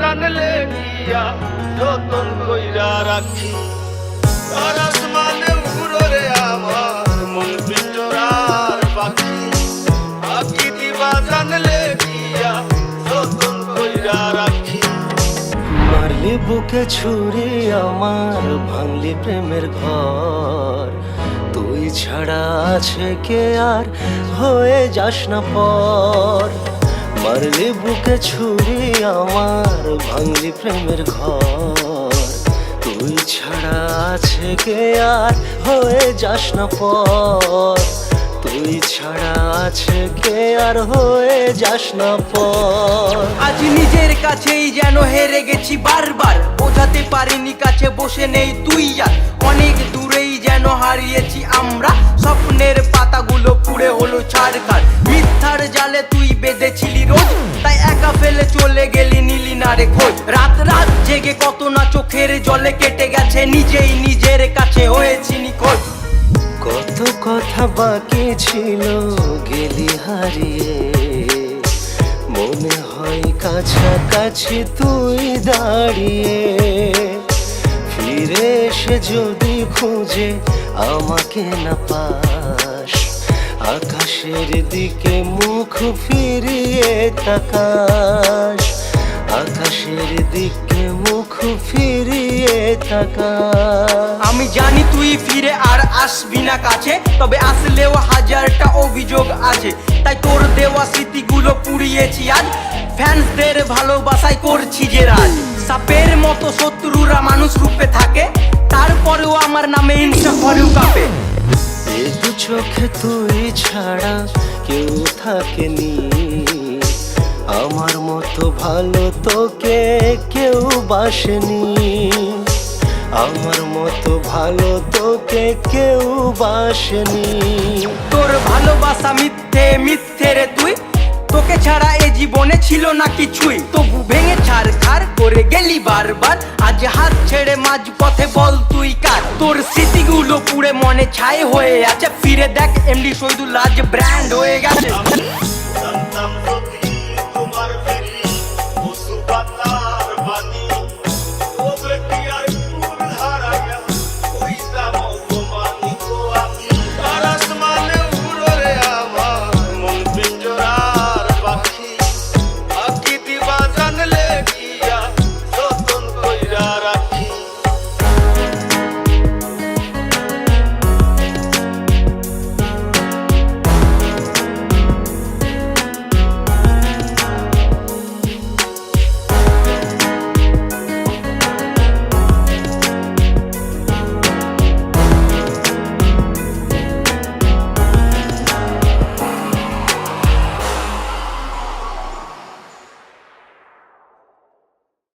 জানলে গিয়া যতন কইরা রাখি। আর আসমানে উড়রে আমার মন পিঞ্জরার পাখি। পাখি দিবা জানলে গিয়া যতন মারলি বুকে ছুরি আমার ভাঙলি প্রেমের ঘর। তুই ছাড়া আছে কে আর হয়ে যাস না পর। মারলি বুকে ছুরি আমার ভাঙলি প্রেমের ঘর। তুই ছাড়া আছে কে আর হয়ে যাস না পর তুই ছাড়া আছে কে আর হয়ে যাস না পর আজ নিজের কাছেই যেন হেরে গেছি বারবার। বোঝাতে পারিনি কাছে বসে নেই তুই আর। অনেক দূরেই যেন হারিয়েছি আমরা। স্বপ্নের পাতাগুলো পুড়ে হলো ছাড়খার। মিথ্যার জালে তুই বেঁধেছিলি রোজ। তাই একা ফেলে চলে গেলি নীলি না রে খোঁজ। রাত রাত জেগে কত না চোখের জলে কেটে গেছে, নিজেই নিজের কাছে হয়েছি নিখোঁজ। কত কথা বাকি ছিল, গেলি হারিয়ে। মনে হয় কাছাকাছি তুই দাঁড়িয়ে। ফিরে এসে যদি খুঁজে, আমাকে না পাস আকাশের দিকে মুখ ফিরিয়ে তাকাস। আকাশের দিকে মুখ ফিরিয়ে তাকাস। আমি জানি তুই ফিরে আর আসবি না কাছে, তবে আসলেও হাজারটা অভিযোগ আছে। তাই তোর দেওয়া স্মৃতিগুলো পুড়িয়েছি আজ। ফ্যান্সদের ভালোবাসায় করছি যে রাজ। সাপের মতো শত্রুরা মানুষ রূপে থাকে, তারপরেও আমার নামে ইনসা করেও কাঁপে। চোখে তুই ছাড়া কেউ থাকেনি। আমার মতো ভালো তোকে কেউ বাসেনি। আমার মতো ভালো তোকে কেউ বাসেনি। তোর ভালোবাসা মিথ্যে মিথ্যে রে তুই। তোকে ছাড়া এ জীবনে ছিল না কিছুই। তবু ভেঙে ছাড় খার করে গেলি বারবার। আজ হাত ছেড়ে মাঝ পথে বল তুই তোর স্মৃতিগুলো পুড়ে মনে ছাই হয়ে আছে ফিরে দেখ এমডি শহীদুল আজ ব্র্যান্ড হয়ে গেছে